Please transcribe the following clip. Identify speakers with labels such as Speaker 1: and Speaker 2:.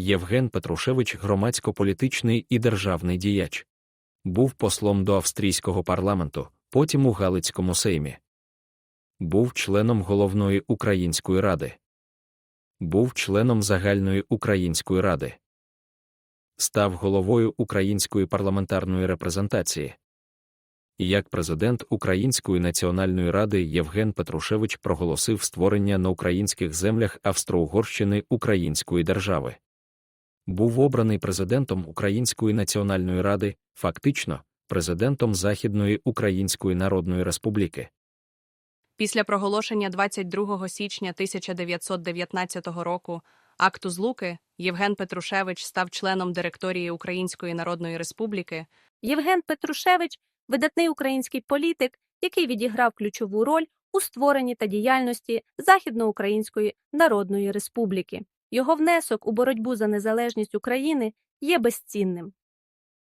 Speaker 1: Євген Петрушевич громадсько-політичний і державний діяч. Був послом до австрійського парламенту, потім у Галицькому сеймі. Був членом головної української ради. Був членом загальної української ради. Став головою української парламентарної репрезентації. Як президент Української національної ради Євген Петрушевич проголосив створення на українських землях Австро-Угорщини Української держави. Був обраний президентом Української національної ради, фактично, президентом Західної Української Народної Республіки.
Speaker 2: Після проголошення 22 січня 1919 року акту злуки Євген Петрушевич став членом директорії Української Народної Республіки,
Speaker 3: Євген Петрушевич видатний український політик, який відіграв ключову роль у створенні та діяльності Західноукраїнської Народної Республіки. Його внесок у боротьбу за незалежність України є безцінним.